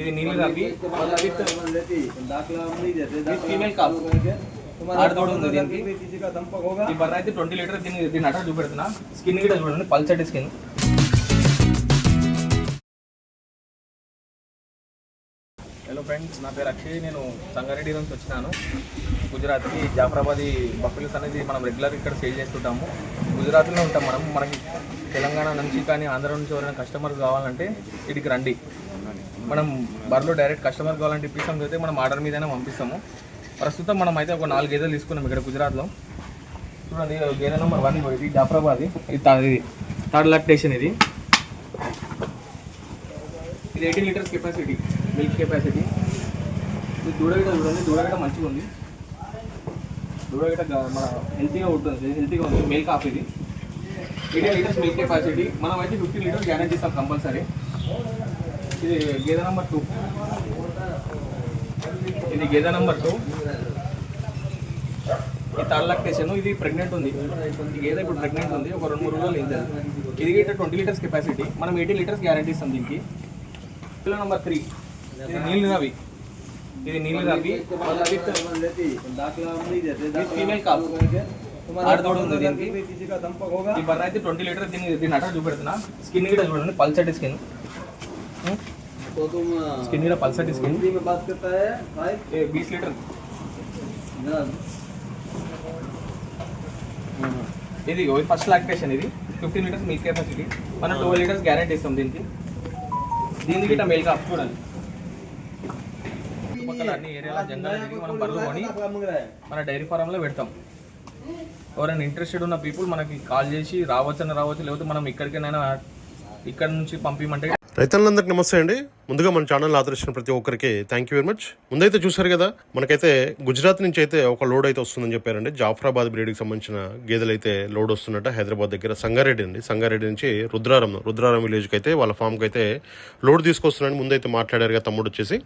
ఇది Ravi twenty litre దీన్ని అట్లా చూపెడుతున్నా. స్కిన్ గిట్ట చూడండి పల్చటి స్కిన్. హలో ఫ్రెండ్స్ నా పేరు అక్షయ్. నేను సంగారెడ్డి నుంచి వచ్చినాను. గుజరాత్కి జాఫరాబాద్ బఫిల్స్ అనేది మనం రెగ్యులర్ ఇక్కడ సేల్ చేస్తుంటాము. గుజరాత్లో ఉంటాం మనం. మనకి తెలంగాణ నుంచి కానీ ఆంధ్ర నుంచి ఎవరైనా కస్టమర్స్ కావాలంటే ఇక్కడికి రండి. మనం బర్లో డైరెక్ట్ కస్టమర్ కావాలని ఇప్పిస్తాం అయితే మనం ఆర్డర్ మీదనే పంపిస్తాము. ప్రస్తుతం మనం అయితే ఒక నాలుగు గేదెలు తీసుకున్నాం ఇక్కడ గుజరాత్లో. చూడండి గేదె నెంబర్ వన్ ఇది జాఫరాబాద్ ఇది. ఇది థర్డ్ లాక్టేషన్ ఇది. ఇది eighteen litres capacity milk capacity. ఇది దూడగిట చూడండి దూడగిట మంచిగా ఉంది. దూడగిట మన హెల్తీగా ఉంటుంది హెల్తీగా ఉంది మిల్క్ ఆఫ్ ఇది. Eighteen litres milk capacity. మనం అయితే ఫిఫ్టీన్ లీటర్స్ గ్యారంటీ ఇస్తాం కంపల్సరీ. ఇది గేదె నెంబర్ టూ. ఇది గేదె నెంబర్ టూ. ఈ తాళ్ళ లాక్టేషన్ ఇది ప్రెగ్నెంట్ ఉంది. గేదె ఇప్పుడు ప్రెగ్నెంట్ ఉంది ఒక రెండు మూడు రోజులు ఇది ఇది గిట్ట ట్వంటీ లీటర్స్ కెపాసిటీ మనం ఎయిటీ లీటర్స్ గ్యారంటీ ఇస్తాం దీనికి. కిలో నెంబర్ త్రీ ఇది నీళ్ళు రవి. ఇది నీళ్ళు రవి. ఫీమేల్ కాదు ఈ అయితే ట్వంటీ లీటర్ దీన్ని దీన్ని అట్లా చూపెడుతున్నా. స్కిన్ కూడా చూడండి పల్చటి స్కిన్ तो तुम స్కిన్ కూడా పల్చటి స్కిన్ हिंदी में बात करता है भाई బీస్ లీటర్ ना ఇది ఫస్ట్ లాక్టేషన్ ఇది ఫిఫ్టీన్ లీటర్స్ మిల్క్ కెపాసిటీ మనం ట్వెల్వ్ లీటర్స్ గ్యారంటీ ఇస్తాం దీనికి దీనికి గిట్ట మిల్క్ ఆఫ్ చూడండి చుట్టుపక్కల అన్ని ఏరియాల జంగల్ తిరిగి మనం బర్రెలు కొని मांग रहा है మన డైరీ ఫారంలో పెడతాం ఎవరైనా ఇంట్రెస్టెడ్ ఉన్న పీపుల్ మనకి కాల్ చేసి రావచ్చని రావచ్చు లేకపోతే మనం ఇక్కడికైనా ఇక్కడ నుంచి పంపించమంటే రైతులందరికీ నమస్తే అండి. ముందుగా మన ఛానల్ ఆదరించిన ప్రతి ఒక్కరికి థ్యాంక్ యూ వెరీ మచ్ ముందైతే చూసారు కదా మనకైతే గుజరాత్ నుంచి అయితే ఒక లోడ్ అయితే వస్తుందని చెప్పారండి. జాఫరాబాద్ బ్రీడ్కి సంబంధించిన గేదెలు అయితే లోడ్ వస్తున్నట్ట హైదరాబాద్ దగ్గర సంగారెడ్డి అండి. సంగారెడ్డి నుంచి రుద్రారం రుద్రారం విలేజ్కి అయితే వాళ్ళ ఫామ్కి అయితే లోడ్ తీసుకొస్తున్నారని ముందైతే మాట్లాడారు కదా తమ్ముడు వచ్చేసి.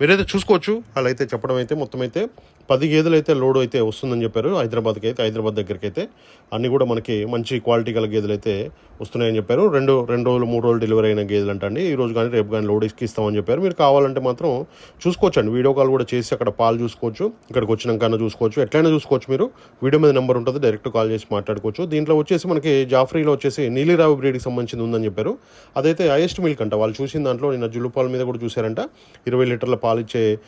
మీరైతే చూసుకోవచ్చు అలా అయితే చెప్పడం అయితే మొత్తం అయితే పది గేదెలు అయితే లోడ్ అయితే వస్తుందని చెప్పారు. హైదరాబాద్కి అయితే హైదరాబాద్ దగ్గరికి అయితే అన్ని కూడా మనకి మంచి క్వాలిటీ గల గేదెలు అయితే వస్తున్నాయని చెప్పారు. రెండు రెండు రోజులు మూడు రోజులు డెలివరీ అయిన గేదెలు అంట ఈ రోజు కానీ రేపు కానీ లోడ్ ఇస్తామని చెప్పారు. మీరు కావాలంటే మాత్రం చూసుకోవచ్చు అండి వీడియో కాల్ కూడా చేసి అక్కడ పాలు చూసుకోవచ్చు ఇక్కడికి వచ్చినాకైనా చూసుకోవచ్చు ఎట్లయినా చూసుకోవచ్చు మీరు. వీడియో మీద నెంబర్ ఉంటుంది డైరెక్ట్ కాల్ చేసి మాట్లాడుకోవచ్చు. దీంట్లో వచ్చేసి మనకి జాఫ్రీలో వచ్చేసి నీలిరావు బ్రీడ్కి సంబంధించింది ఉందని చెప్పారు. అదైతే హైయెస్ట్ మిల్క్ అంట. వాళ్ళు చూసిన దాంట్లో నిన్న జుల్లు మీద కూడా చూసారంట ఇరవై లీటర్ల పాలు ఇచ్చే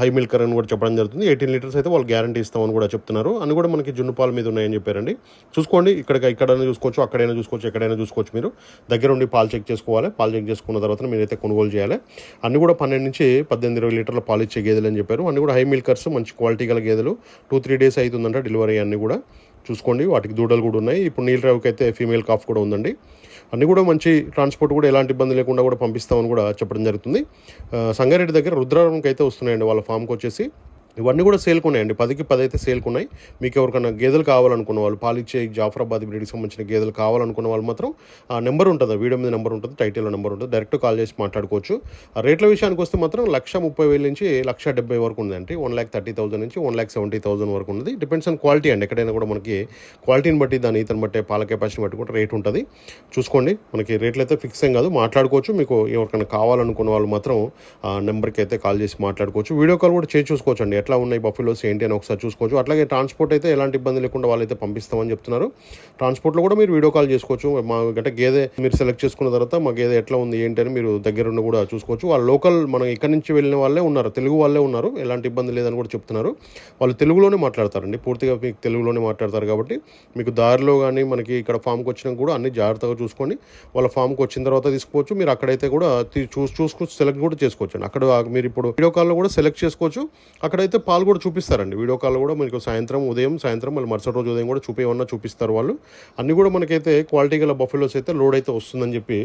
హై మిల్కర్ అని కూడా చెప్పడం జరుగుతుంది. ఎయిటీన్ లీటర్స్ అయితే వాళ్ళు గ్యారంటీ ఇస్తామని కూడా చెప్తున్నారు. అని కూడా మనకి జున్ను పాలు మీద ఉన్నాయని చెప్పారండి. చూసుకోండి ఇక్కడ ఇక్కడైనా చూసుకోవచ్చు అక్కడైనా చూసుకోవచ్చు ఎక్కడైనా చూసుకోవచ్చు మీరు. దగ్గర ఉండి పాలు చెక్ చేసుకోవాలి. పాలు చెక్ చేసుకున్న తర్వాత మీరైతే కొనుగోలు చేయాలి. అన్ని కూడా పన్నెండు నుంచి పద్దెనిమిది ఇరవై లీటర్ల పాలు ఇచ్చే గేదెలు అని చెప్పారు. అన్ని కూడా హై మిల్కర్స్ మంచి క్వాలిటీ గల గేదెలు. టూ త్రీ డేస్ అవుతుందంట డెలివరీ అన్నీ కూడా. చూసుకోండి వాటికి దూడలు కూడా ఉన్నాయి. ఇప్పుడు నీళ్ళ అయితే ఫీమేల్ కాఫ్ కూడా ఉందండి. అన్నీ కూడా మంచి ట్రాన్స్పోర్ట్ కూడా ఎలాంటి ఇబ్బంది లేకుండా కూడా పంపిస్తామని కూడా చెప్పడం జరుగుతుంది. సంగారెడ్డి దగ్గర రుద్రారంకి అయితే వస్తున్నాయండి వాళ్ళ ఫామ్కి వచ్చేసి. ఇవన్నీ కూడా సేల్కి ఉన్నాయండి పదికి పది అయితే సేల్కి ఉన్నాయి మీకు ఎవరికైనా గేదెలు కావాలనుకున్న వాళ్ళు పాలిచ్చే జాఫరాబాద్ బ్రీడ్కి సంబంధించిన గేదెలు కావాలనుకున్న వాళ్ళు మాత్రం ఆ నెంబర్ ఉంటుంది. వీడియో మీద నెంబర్ ఉంటుంది టైటిల్లో నెంబర్ ఉంటుంది. డైరెక్ట్ కాల్ చేసి మాట్లాడుకోవచ్చు. ఆ రేట్ల విషయానికి వస్తే మాత్రం లక్ష ముప్పై వేల నుంచి లక్ష డెబ్బై వరకు ఉందండి. వన్ ల్యాక్ థర్టీ థౌసండ్ నుంచి వన్ ల్యాక్ సెవెంటీ థౌసండ్ వరకు ఉంది డిపెండ్స్ ఆన్ క్వాలిటీ అండి. ఎక్కడైనా కూడా మనకి క్వాలిటీని బట్టి దాని ఈతను బట్టే పాల కెపాసిటీని బట్టి కూడా రేట్ ఉంటుంది. చూసుకోండి. మనకి రేట్లు అయితే ఫిక్స్ ఏం కాదు. మాట్లాడుకోవచ్చు. మీకు ఎవరికైనా కావాలనుకున్న వాళ్ళు మాత్రం ఆ నెంబర్కి అయితే కాల్ చేసి మాట్లాడుకోవచ్చు. వీడియో కాల్ కూడా చేసి చూసుకోవచ్చు అండి ఎట్లా ఉన్నాయి బఫెలోస్ ఏంటి అని ఒకసారి చూసుకోవచ్చు. అట్లాగే ట్రాన్స్పోర్ట్ అయితే ఎలాంటి ఇబ్బంది లేకుండా వాళ్ళైతే పంపిస్తామని చెప్తున్నారు. ట్రాన్స్పోర్ట్లో కూడా మీరు వీడియో కాల్ చేసుకోవచ్చు. మా గంట గేదె మీరు సెలెక్ట్ చేసుకున్న తర్వాత మా గేదె ఎట్లా ఉంది ఏంటి అని మీరు దగ్గరుండి కూడా చూసుకోవచ్చు. వాళ్ళ లోకల్ మనం ఇక్కడి నుంచి వెళ్ళిన వాళ్ళే ఉన్నారు తెలుగు వాళ్ళే ఉన్నారు. ఎలాంటి ఇబ్బంది లేదని కూడా చెప్తున్నారు. వాళ్ళు తెలుగులోనే మాట్లాడతారండి. పూర్తిగా మీకు తెలుగులోనే మాట్లాడతారు కాబట్టి మీకు దారిలో కానీ మనకి ఇక్కడ ఫామ్కి వచ్చినా కూడా అన్ని జాగ్రత్తగా చూసుకొని వాళ్ళ ఫామ్కి వచ్చిన తర్వాత తీసుకోవచ్చు మీరు అక్కడైతే కూడా చూసి చూసుకు సెలెక్ట్ కూడా చేసుకోవచ్చు అక్కడ మీరు ఇప్పుడు వీడియో కాల్లో కూడా సెలెక్ట్ చేసుకోవచ్చు. అక్కడైతే పాలు కూడా చూపిస్తారండి. వీడియో కాల్ కూడా మనకు సాయంత్రం ఉదయం సాయంత్రం మళ్ళీ మరుసటి రోజు ఉదయం కూడా చూపేమన్నా చూపిస్తారు వాళ్ళు. అన్నీ కూడా మనకైతే క్వాలిటీ గల బఫెలోస్ అయితే లోడ్ అయితే వస్తుందని చెప్పి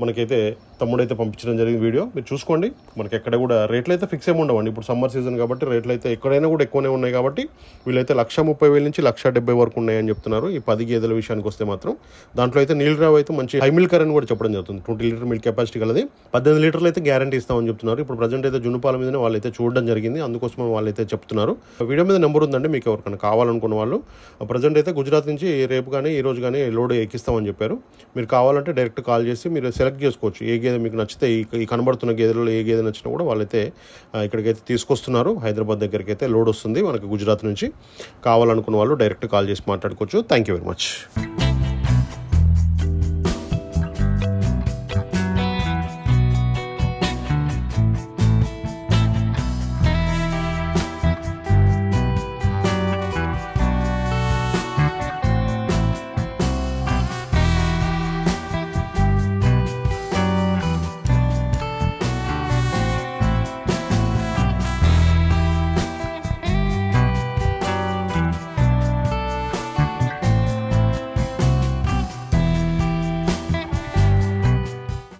మనకైతే తమ్ముడైతే పంపించడం జరిగింది వీడియో. మీరు చూసుకోండి. మనకి ఎక్కడ కూడా రేట్లు అయితే ఫిక్స్ ఏమి ఉండవండి. ఇప్పుడు సమ్మర్ సీజన్ కాబట్టి రేట్లు అయితే ఎక్కడైనా కూడా ఎక్కువనే ఉన్నాయి కాబట్టి వీళ్ళైతే లక్ష ముప్పై వేల నుంచి లక్ష డెబ్బై వరకు ఉన్నాయని చెప్తున్నారు. ఈ పది గేదెల విషయానికి వస్తే మాత్రం. దాంట్లో అయితే నీళ్ళరావు అయితే మంచి హై మిల్కర్ అని కూడా చెప్పడం జరుగుతుంది. ట్వంటీ లీటర్ మిల్క్ కెపాసిటీ కలది. పద్దెనిమిది లీటర్లు అయితే గ్యారంటీ ఇస్తామని చెప్తున్నారు. ఇప్పుడు ప్రజెంట్ అయితే జున్నుపాల మీదనే వాళ్ళైతే చూడడం జరిగింది. అందుకోసం వాళ్ళైతే అయితే చెప్తున్నారు. వీడియో మీద నెంబర్ ఉందండి. మీకు ఎవరికైనా కావాలనుకున్న వాళ్ళు. ప్రజెంట్ అయితే గుజరాత్ నుంచి రేపు కానీ ఈ రోజు కానీ లోడ్ ఎక్కిస్తామని చెప్పారు. మీరు కావాలంటే డైరెక్ట్ కాల్ చేసి మీరు సెలెక్ట్ చేసుకోవచ్చు. ఏ గేదె మీకు నచ్చితే ఈ కనబడుతున్న గేదెలలో ఏ గేదె నచ్చినా కూడా వాళ్ళైతే ఇక్కడికైతే తీసుకొస్తున్నారు. హైదరాబాద్ దగ్గరికి అయితే లోడ్ వస్తుంది మనకి గుజరాత్ నుంచి. కావాలనుకున్న వాళ్ళు డైరెక్ట్ కాల్ చేసి మాట్లాడుకోవచ్చు. Thank you very much.